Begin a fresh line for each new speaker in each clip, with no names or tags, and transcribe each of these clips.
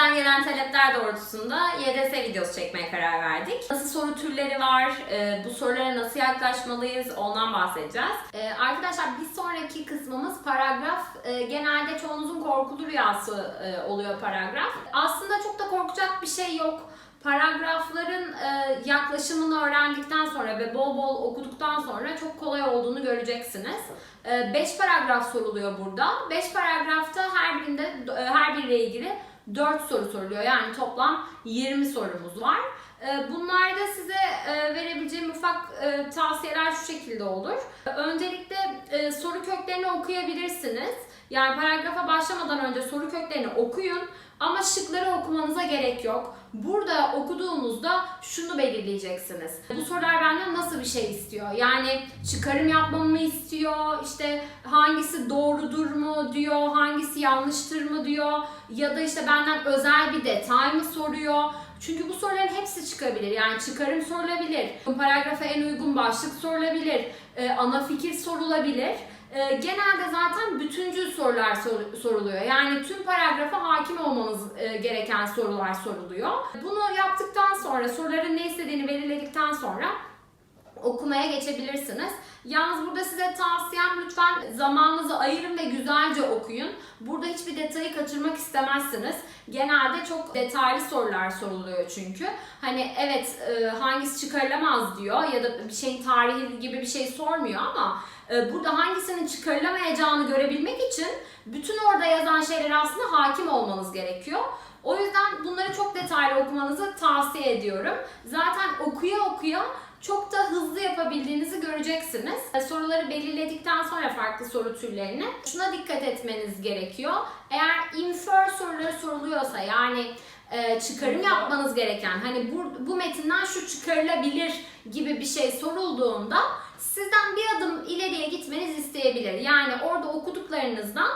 sizden gelen talepler doğrultusunda YDS videosu çekmeye karar verdik. Nasıl soru türleri var, e, bu sorulara nasıl yaklaşmalıyız ondan bahsedeceğiz. Ee, arkadaşlar bir sonraki kısmımız paragraf. Ee, genelde çoğunuzun korkulu rüyası e, oluyor paragraf. Aslında çok da korkacak bir şey yok. Paragrafların e, yaklaşımını öğrendikten sonra ve bol bol okuduktan sonra çok kolay olduğunu göreceksiniz. 5 paragraf soruluyor burada. 5 paragrafta her birinde e, her biriyle ilgili 4 soru soruluyor. Yani toplam 20 sorumuz var. E, Bunlarda size e, verebileceğim ufak e, tavsiyeler şu şekilde olur. Öncelikle e, soru köklerini okuyabilirsiniz. Yani paragrafa başlamadan önce soru köklerini okuyun ama şıkları okumanıza gerek yok. Burada okuduğunuzda şunu belirleyeceksiniz. Bu sorular benden nasıl bir şey istiyor? Yani çıkarım yapmamı istiyor? İşte hangisi doğrudur mu diyor? Hangisi yanlıştır mı diyor? Ya da işte benden özel bir detay mı soruyor? Çünkü bu soruların hepsi çıkabilir. Yani çıkarım sorulabilir. Paragrafa en uygun başlık sorulabilir. e, ana fikir sorulabilir. E, genelde zaten bütüncül sorular sor- soruluyor. Yani tüm paragrafa hakim olmanız e, gereken sorular soruluyor. Bunu yaptıktan sonra, soruların ne istediğini belirledikten sonra okumaya geçebilirsiniz. Yalnız burada size tavsiyem lütfen zamanınızı ayırın ve güzelce okuyun. Burada hiçbir detayı kaçırmak istemezsiniz. Genelde çok detaylı sorular soruluyor çünkü. Hani evet e, hangisi çıkarılamaz diyor ya da bir şeyin tarihi gibi bir şey sormuyor ama burada hangisinin çıkarılamayacağını görebilmek için bütün orada yazan şeylere aslında hakim olmanız gerekiyor. O yüzden bunları çok detaylı okumanızı tavsiye ediyorum. Zaten okuya okuya çok da hızlı yapabildiğinizi göreceksiniz. E, Soruları belirledikten sonra farklı soru türlerini şuna dikkat etmeniz gerekiyor. Eğer infer soruları soruluyorsa yani e, çıkarım yapmanız gereken hani bu, bu metinden şu çıkarılabilir gibi bir şey sorulduğunda sizden bir adım ileriye gitmeniz isteyebilir. Yani orada okuduklarınızdan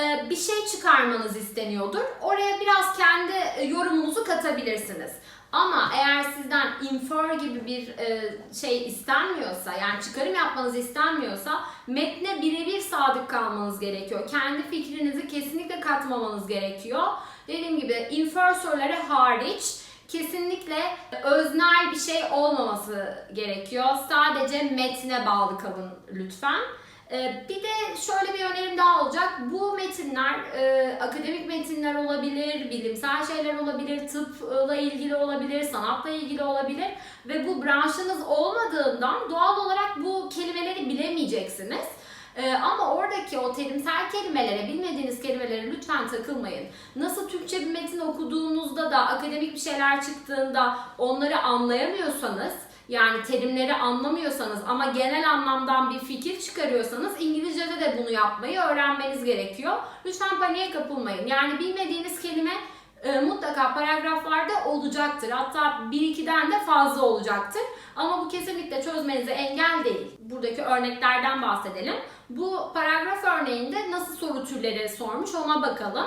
e, bir şey çıkarmanız isteniyordur. Oraya biraz kendi e, yorumunuzu katabilirsiniz. Ama eğer sizden infer gibi bir e, şey istenmiyorsa, yani çıkarım yapmanız istenmiyorsa metne birebir sadık kalmanız gerekiyor. Kendi fikrinizi kesinlikle katmamanız gerekiyor. Dediğim gibi infer soruları hariç kesinlikle öznel bir şey olmaması gerekiyor. Sadece metne bağlı kalın lütfen. Ee, Bir de şöyle bir önerim daha olacak. Bu metinler e, akademik metinler olabilir, bilimsel şeyler olabilir, tıpla ilgili olabilir, sanatla ilgili olabilir ve bu branşınız olmadığından doğal olarak bu kelimeleri bilemeyeceksiniz. Ee, ama oradaki o terimsel kelimelere, bilmediğiniz kelimelere lütfen takılmayın. Nasıl Türkçe bir metin okuduğunuzda da akademik bir şeyler çıktığında onları anlayamıyorsanız, yani terimleri anlamıyorsanız ama genel anlamdan bir fikir çıkarıyorsanız İngilizce'de de bunu yapmayı öğrenmeniz gerekiyor. Lütfen paniğe kapılmayın. Yani bilmediğiniz kelime e, mutlaka paragraflarda olacaktır. Hatta bir ikiden de fazla olacaktır. Ama bu kesinlikle çözmenize engel değil. Buradaki örneklerden bahsedelim. Bu paragraf örneğinde nasıl soru türleri sormuş ona bakalım.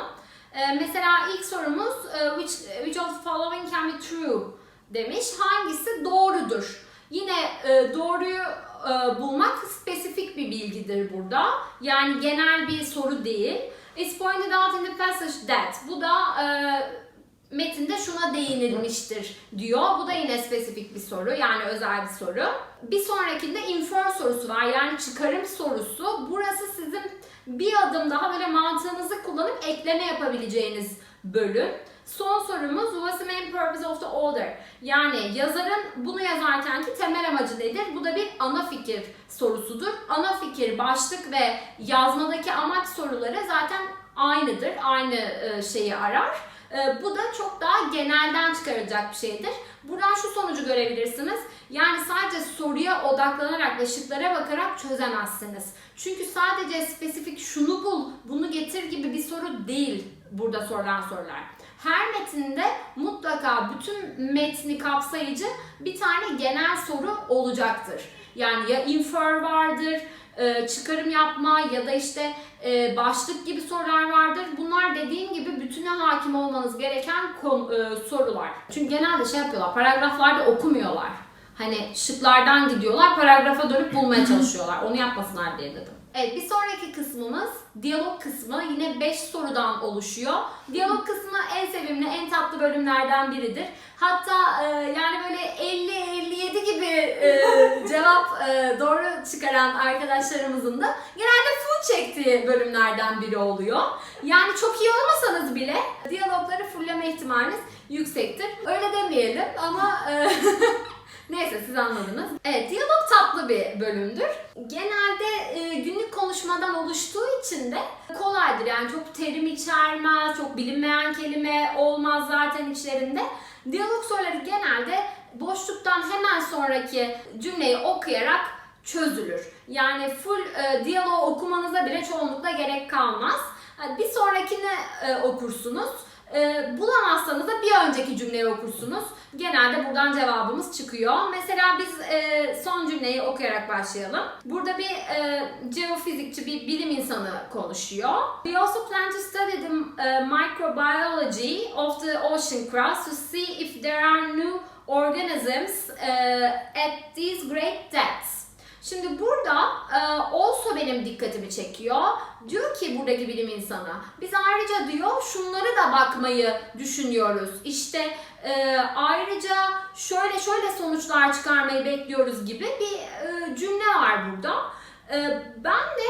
E, mesela ilk sorumuz e, which, which of the following can be true demiş. Hangisi doğrudur? Yine e, doğruyu e, bulmak spesifik bir bilgidir burada. Yani genel bir soru değil. It's pointed out in the passage that. Bu da e, metinde şuna değinilmiştir diyor. Bu da yine spesifik bir soru yani özel bir soru. Bir sonrakinde infer sorusu var yani çıkarım sorusu. Burası sizin bir adım daha böyle mantığınızı kullanıp ekleme yapabileceğiniz bölüm. Son sorumuz What's the main purpose of the author? Yani yazarın bunu yazarkenki temel amacı nedir? Bu da bir ana fikir sorusudur. Ana fikir, başlık ve yazmadaki amaç soruları zaten aynıdır. Aynı e, şeyi arar. E, Bu da çok daha genelden çıkarılacak bir şeydir. Buradan şu sonucu görebilirsiniz. Yani sadece soruya odaklanarak ve şıklara bakarak çözemezsiniz. Çünkü sadece spesifik şunu bul, bunu getir gibi bir soru değil burada sorulan sorular. Her metinde mutlaka bütün metni kapsayıcı bir tane genel soru olacaktır. Yani ya infer vardır, e, çıkarım yapma ya da işte e, başlık gibi sorular vardır. Bunlar dediğim gibi bütüne hakim olmanız gereken e, sorular. Çünkü genelde şey yapıyorlar, paragraflarda okumuyorlar. Hani şıklardan gidiyorlar, paragrafa dönüp bulmaya çalışıyorlar. Onu yapmasınlar diye dedim. Evet, bir sonraki kısmımız diyalog kısmı. Yine 5 sorudan oluşuyor. Diyalog kısmı en sevimli, en tatlı bölümlerden biridir. Hatta e, yani böyle 50-57 gibi e, cevap e, doğru çıkaran arkadaşlarımızın da genelde full çektiği bölümlerden biri oluyor. Yani çok iyi olmasanız bile diyalogları fullleme ihtimaliniz yüksektir. Öyle demeyelim ama e, neyse siz anladınız. Evet diyalog tatlı bir bölümdür. Genelde e, günlük konuşmadan oluştuğu için de kolaydır. Yani çok terim içermez, çok bilinmeyen kelime olmaz zaten içlerinde. Diyalog soruları genelde boşluktan hemen sonraki cümleyi okuyarak çözülür. Yani full e, diyaloğu okumanıza bile çoğunlukla gerek kalmaz. Bir sonrakini e, okursunuz. E, bulamazsanız da bir önceki cümleyi okursunuz. Genelde buradan cevabımız çıkıyor. Mesela biz e, son cümleyi okuyarak başlayalım. Burada bir e, geofizikçi, bir bilim insanı konuşuyor. We also plan to study the uh, microbiology of the ocean crust to see if there are new organisms uh, at these great depths. Şimdi burada e, also benim dikkatimi çekiyor. Diyor ki buradaki bilim insanı, biz ayrıca diyor şunları da bakmayı düşünüyoruz. İşte e, ayrıca şöyle şöyle sonuçlar çıkarmayı bekliyoruz gibi bir e, cümle var burada. E, ben de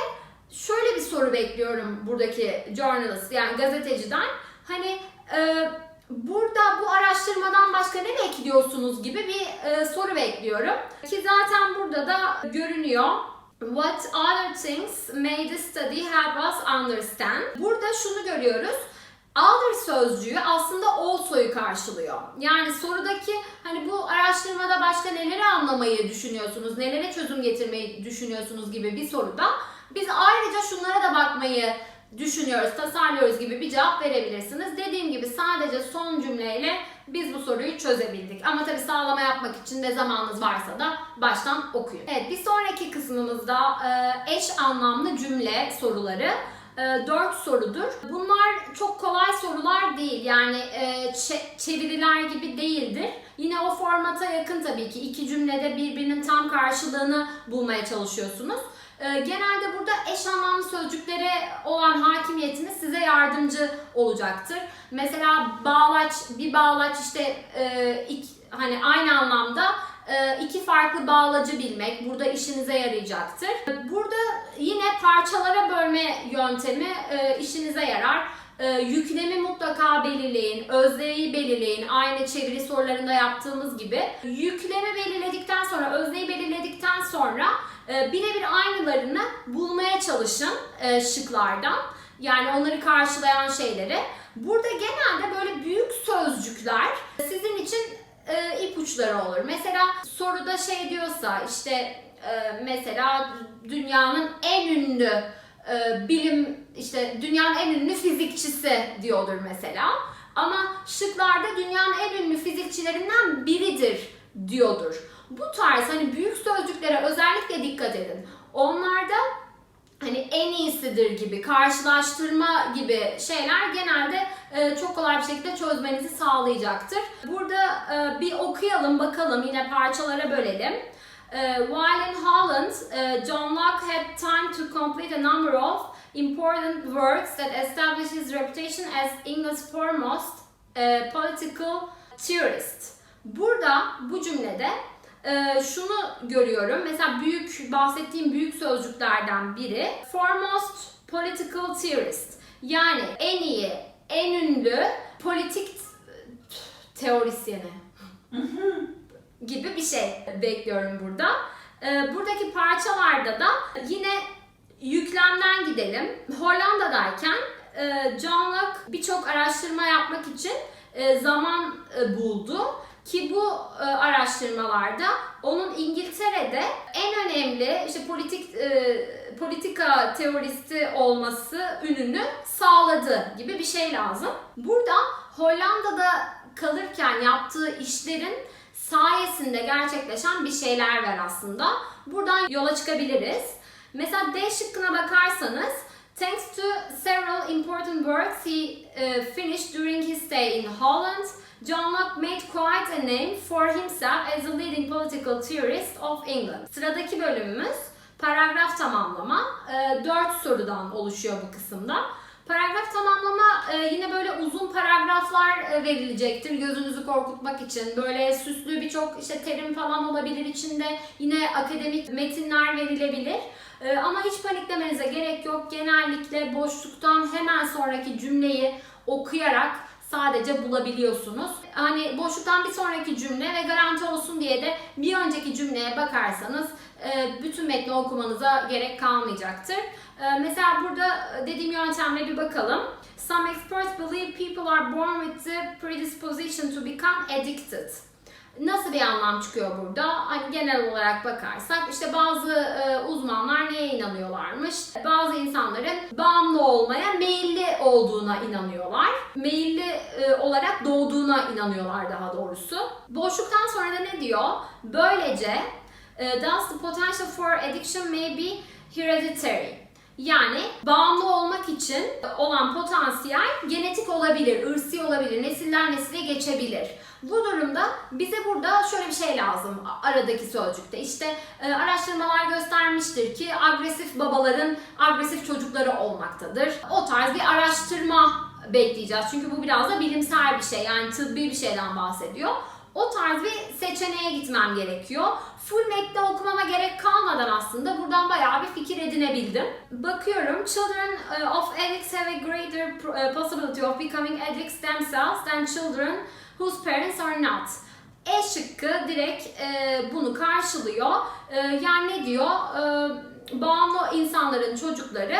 şöyle bir soru bekliyorum buradaki journalist yani gazeteciden. Hani e, burada bu araştırmadan başka ne bekliyorsunuz gibi bir e, soru bekliyorum. Ki zaten burada da görünüyor. What other things may the study help us understand? Burada şunu görüyoruz. Other sözcüğü aslında also'yu karşılıyor. Yani sorudaki hani bu araştırmada başka neleri anlamayı düşünüyorsunuz, nelere çözüm getirmeyi düşünüyorsunuz gibi bir soruda biz ayrıca şunlara da bakmayı düşünüyoruz, tasarlıyoruz gibi bir cevap verebilirsiniz. Dediğim gibi sadece son cümleyle biz bu soruyu çözebildik. Ama tabii sağlama yapmak için de zamanınız varsa da baştan okuyun. Evet bir sonraki kısmımızda e, eş anlamlı cümle soruları. 4 sorudur. Bunlar çok kolay sorular değil. Yani e, çe- çeviriler gibi değildir. Yine o formata yakın tabii ki. İki cümlede birbirinin tam karşılığını bulmaya çalışıyorsunuz. E, genelde burada eş anlamlı sözcüklere olan hakimiyetiniz size yardımcı olacaktır. Mesela bağlaç, bir bağlaç işte e, iki, hani aynı anlamda e, iki farklı bağlacı bilmek burada işinize yarayacaktır. Burada yine parçalara bölme yöntemi e, işinize yarar. Yüklemi mutlaka belirleyin, özneyi belirleyin. Aynı çeviri sorularında yaptığımız gibi. Yüklemi belirledikten sonra, özneyi belirledikten sonra e, birebir aynılarını bulmaya çalışın e, şıklardan. Yani onları karşılayan şeyleri. Burada genelde böyle büyük sözcükler sizin için e, ipuçları olur. Mesela soruda şey diyorsa işte e, mesela dünyanın en ünlü bilim işte dünyanın en ünlü fizikçisi diyordur mesela. Ama şıklarda dünyanın en ünlü fizikçilerinden biridir diyordur. Bu tarz hani büyük sözcüklere özellikle dikkat edin. Onlarda hani en iyisidir gibi, karşılaştırma gibi şeyler genelde e, çok kolay bir şekilde çözmenizi sağlayacaktır. Burada e, bir okuyalım bakalım yine parçalara bölelim. E, while in Holland, John Locke had time to complete a number of important works that established his reputation as England's foremost political theorist. Burada bu cümlede e, şunu görüyorum. Mesela büyük bahsettiğim büyük sözcüklerden biri foremost political theorist. Yani en iyi, en ünlü politik teorisyeni gibi bir şey bekliyorum burada. E, buradaki parçalarda da yine yüklemden gidelim. Hollanda'dayken e, John Locke birçok araştırma yapmak için e, zaman e, buldu ki bu e, araştırmalarda onun İngiltere'de en önemli işte politik e, politika teoristi olması ününü sağladı gibi bir şey lazım. Burada Hollanda'da kalırken yaptığı işlerin sayesinde gerçekleşen bir şeyler var aslında. Buradan yola çıkabiliriz. Mesela D şıkkına bakarsanız Thanks to several important works he uh, finished during his stay in Holland, John Locke made quite a name for himself as a leading political theorist of England. Sıradaki bölümümüz paragraf tamamlama. Ee, Dört sorudan oluşuyor bu kısımda. Paragraf tamamlama e, yine böyle uzun paragraflar e, verilecektir gözünüzü korkutmak için. Böyle süslü birçok işte terim falan olabilir içinde. Yine akademik metinler verilebilir. E, Ama hiç paniklemenize gerek yok. Genellikle boşluktan hemen sonraki cümleyi okuyarak sadece bulabiliyorsunuz. Hani boşluktan bir sonraki cümle ve garanti olsun diye de bir önceki cümleye bakarsanız e, bütün metni okumanıza gerek kalmayacaktır. E, Mesela burada dediğim yöntemle bir bakalım. Some experts believe people are born with the predisposition to become addicted. Nasıl bir anlam çıkıyor burada? Hani genel olarak bakarsak işte bazı e, uzmanlar neye inanıyorlarmış? Bazı insanların bağımlı olmaya meyilli olduğuna inanıyorlar. Meyilli e, olarak doğduğuna inanıyorlar daha doğrusu. Boşluktan sonra da ne diyor? Böylece e, thus the potential for addiction may be hereditary. Yani bağımlı olmak için olan potansiyel genetik olabilir, ırsi olabilir, nesiller nesile geçebilir. Bu durumda bize burada şöyle bir şey lazım aradaki sözcükte. İşte e, araştırmalar göstermiştir ki agresif babaların agresif çocukları olmaktadır. O tarz bir araştırma bekleyeceğiz. Çünkü bu biraz da bilimsel bir şey. Yani tıbbi bir şeyden bahsediyor. O tarz bir seçeneğe gitmem gerekiyor. Full metni okumama gerek kalmadan aslında buradan bayağı bir fikir edinebildim. Bakıyorum, children uh, of addicts have a greater uh, possibility of becoming addicts themselves than children whose parents are not. E şıkkı direkt e, bunu karşılıyor. E, yani ne diyor? E, bağımlı insanların çocukları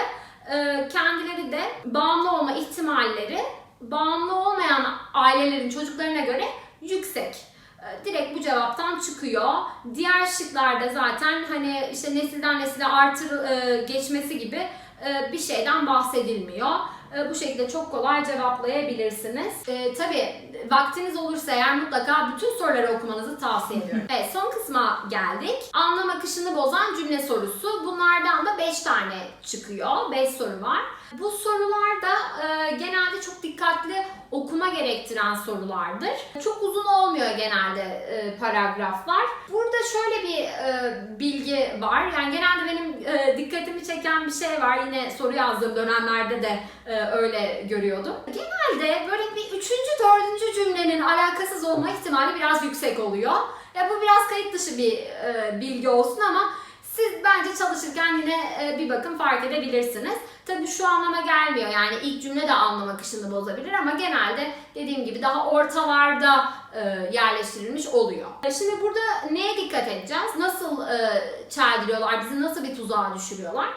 e, kendileri de bağımlı olma ihtimalleri bağımlı olmayan ailelerin çocuklarına göre yüksek. E, Direkt bu cevaptan çıkıyor. Diğer şıklarda zaten hani işte nesilden nesile artır e, geçmesi gibi e, bir şeyden bahsedilmiyor. E, Bu şekilde çok kolay cevaplayabilirsiniz. Tabii vaktiniz olursa eğer mutlaka bütün soruları okumanızı tavsiye ediyorum. Evet son kısma geldik. Anlam akışını bozan cümle sorusu. Bunlardan da 5 tane çıkıyor. 5 soru var. Bu sorular da e, genelde çok dikkatli okuma gerektiren sorulardır. Çok uzun olmuyor genelde e, paragraflar. Burada şöyle bir e, bilgi var. Yani genelde benim e, dikkatimi çeken bir şey var. Yine soru yazdığım dönemlerde de e, öyle görüyordum. Genelde böyle bir üçüncü, dördüncü cümlenin alakasız olma ihtimali biraz yüksek oluyor. Ya bu biraz kayıt dışı bir e, bilgi olsun ama siz bence çalışırken yine e, bir bakın fark edebilirsiniz. Tabii şu anlama gelmiyor yani ilk cümle de anlam akışını bozabilir ama genelde dediğim gibi daha ortalarda e, yerleştirilmiş oluyor. E, Şimdi burada neye dikkat edeceğiz? Nasıl e, çeldiriyorlar, bizi nasıl bir tuzağa düşürüyorlar?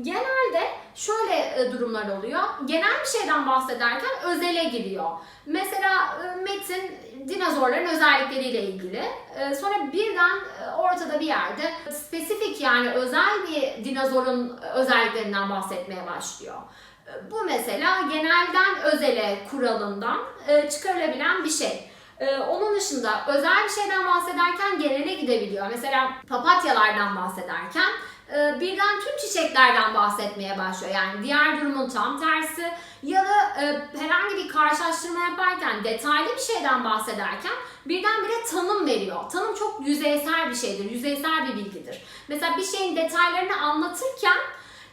Genelde şöyle e, durumlar oluyor. Genel bir şeyden bahsederken özele giriyor. Mesela e, metin dinozorların özellikleriyle ilgili. E, Sonra birden ortada bir yerde spesifik yani özel bir dinozorun özelliklerinden bahsetmeye başlıyor. Bu mesela genelden özele kuralından çıkarılabilen bir şey. Onun dışında özel bir şeyden bahsederken genele gidebiliyor. Mesela papatyalardan bahsederken birden tüm çiçeklerden bahsetmeye başlıyor. Yani diğer durumun tam tersi ya da e, herhangi bir karşılaştırma yaparken detaylı bir şeyden bahsederken birdenbire tanım veriyor. Tanım çok yüzeysel bir şeydir, yüzeysel bir bilgidir. Mesela bir şeyin detaylarını anlatırken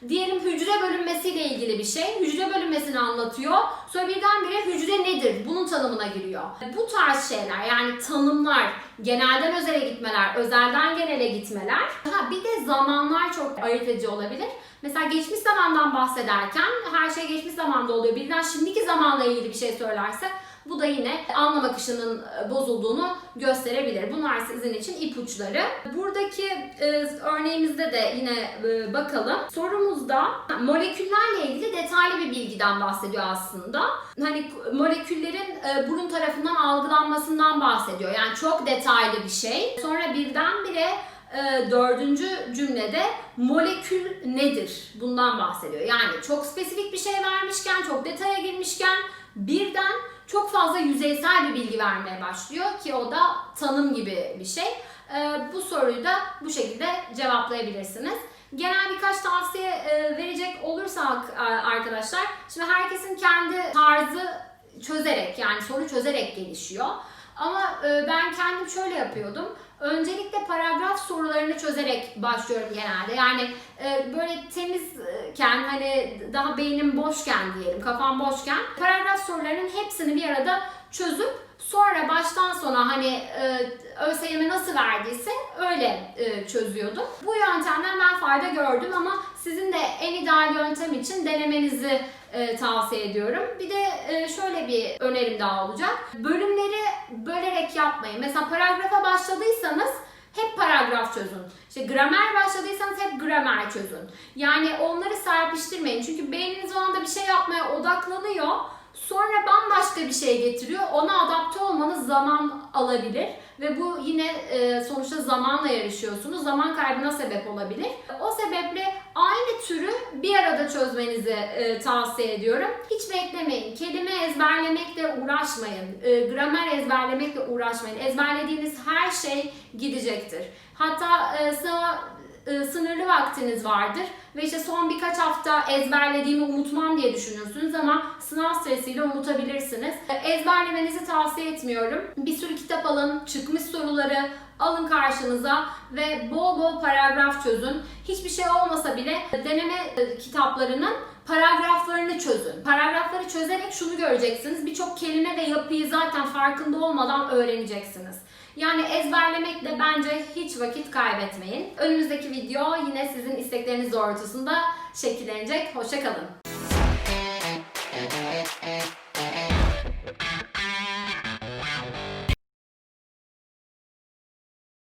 Diyelim hücre bölünmesiyle ilgili bir şey. Hücre bölünmesini anlatıyor. Sonra birdenbire hücre nedir? Bunun tanımına giriyor. Bu tarz şeyler yani tanımlar, genelden özele gitmeler, özelden genele gitmeler. Ha, bir de zamanlar çok ayırt edici olabilir. Mesela geçmiş zamandan bahsederken her şey geçmiş zamanda oluyor. Birden şimdiki zamanla ilgili bir şey söylerse bu da yine anlam akışının e, bozulduğunu gösterebilir. Bunlar sizin için ipuçları. Buradaki e, örneğimizde de yine e, bakalım. Sorumuzda moleküllerle ilgili detaylı bir bilgiden bahsediyor aslında. Hani moleküllerin burun tarafından algılanmasından bahsediyor. Yani çok detaylı bir şey. Sonra birdenbire e, dördüncü cümlede molekül nedir? Bundan bahsediyor. Yani çok spesifik bir şey vermişken, çok detaya girmişken birden çok fazla yüzeysel bir bilgi vermeye başlıyor ki o da tanım gibi bir şey. Ee, bu soruyu da bu şekilde cevaplayabilirsiniz. Genel birkaç tavsiye e, verecek olursak e, arkadaşlar, şimdi herkesin kendi tarzı çözerek yani soru çözerek gelişiyor. Ama e, ben kendim şöyle yapıyordum. Öncelikle paragraf sorularını çözerek başlıyorum genelde. Yani e, böyle temizken hani daha beynim boşken diyelim, kafam boşken paragraf sorularının hepsini bir arada çözüp sonra baştan sona hani e, ÖSYM nasıl verdiyse öyle e, çözüyordum. Bu yöntemden ben fayda gördüm ama sizin de en ideal yöntem için denemenizi e, tavsiye ediyorum. Bir de e, şöyle bir önerim daha olacak. Bölümleri bölerek yapmayın. Mesela paragrafa başladıysanız hep paragraf çözün. İşte gramer başladıysanız hep gramer çözün. Yani onları serpiştirmeyin. Çünkü beyniniz o anda bir şey yapmaya odaklanıyor. Sonra bambaşka bir şey getiriyor. Ona adapte olmanız zaman alabilir. Ve bu yine e, sonuçta zamanla yarışıyorsunuz. Zaman kaybına sebep olabilir. O sebeple aynı türü bir arada çözmenizi e, tavsiye ediyorum. Hiç beklemeyin. Kelime ezberlemekle uğraşmayın. E, gramer ezberlemekle uğraşmayın. Ezberlediğiniz her şey gidecektir. Hatta e, sınava e, sınırlı vaktiniz vardır ve işte son birkaç hafta ezberlediğimi unutmam diye düşünürsünüz ama sınav stresiyle unutabilirsiniz. E, Ezberlemenizi tavsiye etmiyorum. Bir sürü kitap alın, çıkmış soruları alın karşınıza ve bol bol paragraf çözün. Hiçbir şey olmasa bile deneme e, kitaplarının paragraflarını çözün. Paragrafları çözerek şunu göreceksiniz. Birçok kelime ve yapıyı zaten farkında olmadan öğreneceksiniz. Yani ezberlemekle bence hiç vakit kaybetmeyin. Önümüzdeki video yine sizin istekleriniz doğrultusunda şekillenecek. Hoşçakalın.